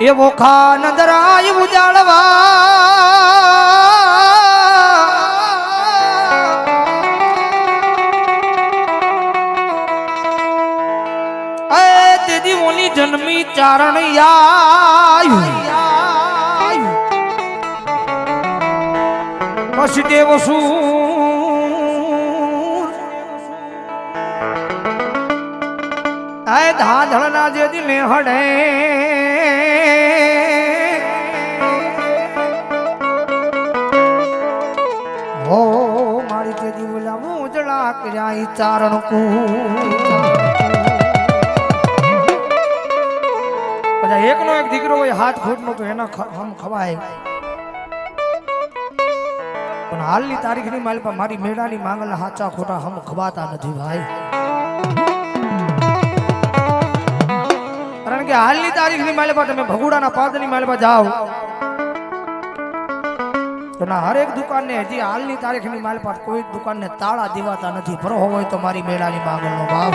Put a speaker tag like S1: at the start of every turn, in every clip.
S1: એવો ખા નજરાય ઉજાળવા. તેદી ઓલી જન્મી ચારણ આયુ. પછી દેવ શું આય ધાધળના જે દિલે હડે હો, મારી તે દિવલા મોજળા કર્યા ચારણ કુ બધા એકનો એક દીકરો હોય, હાથ ખોટનો તો એના હમ ખવાય. પણ હાલની તારીખની માલ પર મારી મેળાની માંગલ હાચા ખોટા હમ ખવાતા નથી ભાઈ. હાલની તારીખની માલ પર તમે ભગુડાના પાદની માલ જાઓ. તો ના, હરેક દુકાનને હજી હાલની તારીખની માલ પર કોઈ દુકાનને તાળા દેવાતા નથી. ભરો હોય તો મારી મેળાની માંગલનો ભાવ.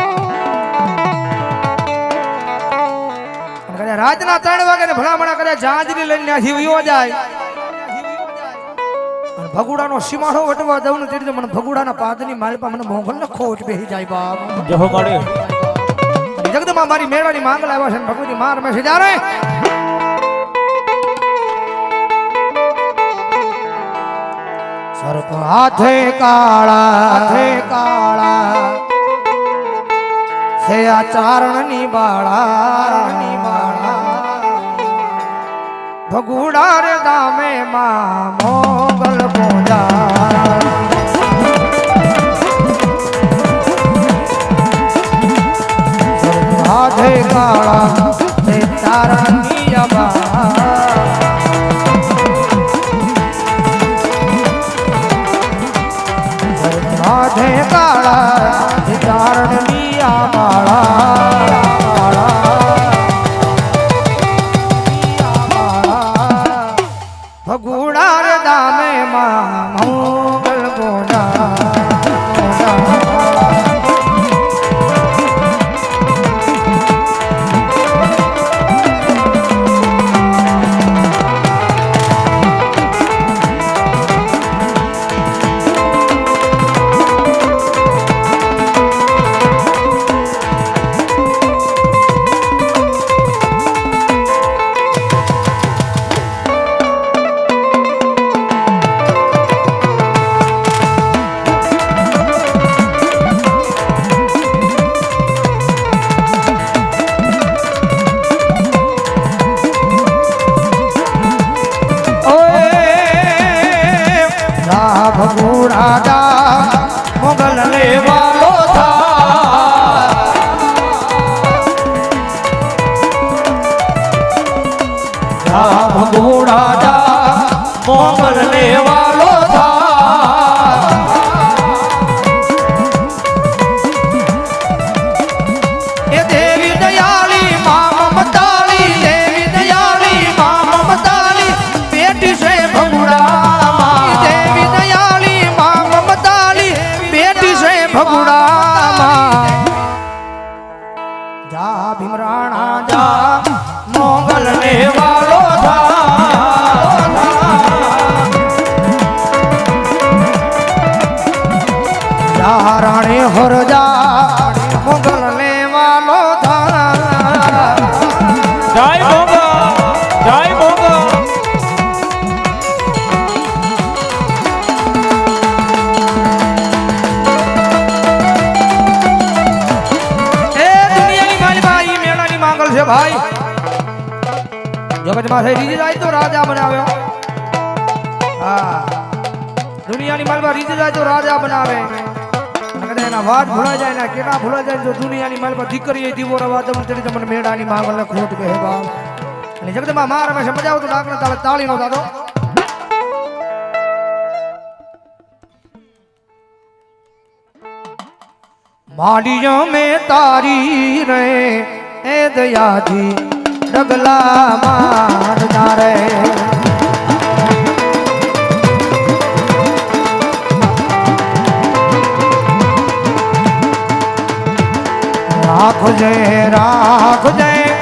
S1: રાતના ત્રણ વાગે ભલામણા કર્યા જાંજરી લઈને ત્યાંથી વયો જાય. ભગુડાનો સીમાડો વટવા દઉં ને તેથી મને ભગુડાના પાદની માલપા મને મોગલ ને ઉઠ બેસી જાય બાપ.
S2: જહો કાઢે
S1: જગદમાં મારી મેળવાની માંગ લાવ્યા છે ને ભગવતી માર મેં જાણે જ્યારે સર્પ હાથે કાળા હાથે કાળા. છે આ ચારણની બાળા. ની બાળા. ભગુડા રે ગામે માં મોગલ પૂજા રાધે કાળા તે તારા નિયમા. રાધે કાળા તે રાભ ભાઈ. જગતમાં થઈ રીત જાય તો રાજા બનાવ્યો. દુનિયાની માલમાં રીત જાય તો રાજા બનાવે. કદાચ એના વાત ભૂલા જાય ને કેટલા ભૂલા જાય તો દુનિયાની માલમાં દીકરી દીવો રવા દઉં તેની તમને મેળાની માંગલ ખોટ કહે બાપ અને જગતમાં માર અમે સમજાવ તો ડાકને તાળે તાળી નો દાદો માડીઓ મેં તારી રે. એ દયાથી ડગલા મારતા રે રાખજે રાખજે. મોગલાય મણી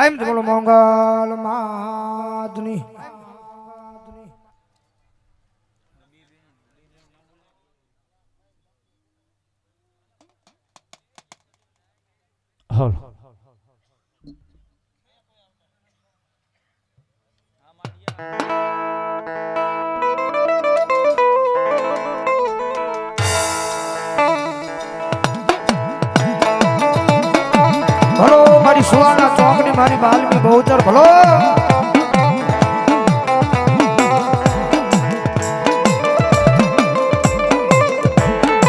S1: પ્રેમથી બોલો મંગલ માધુની
S2: હલો
S1: મારી સુવાના મારી બાલમી બહુચર ભલો.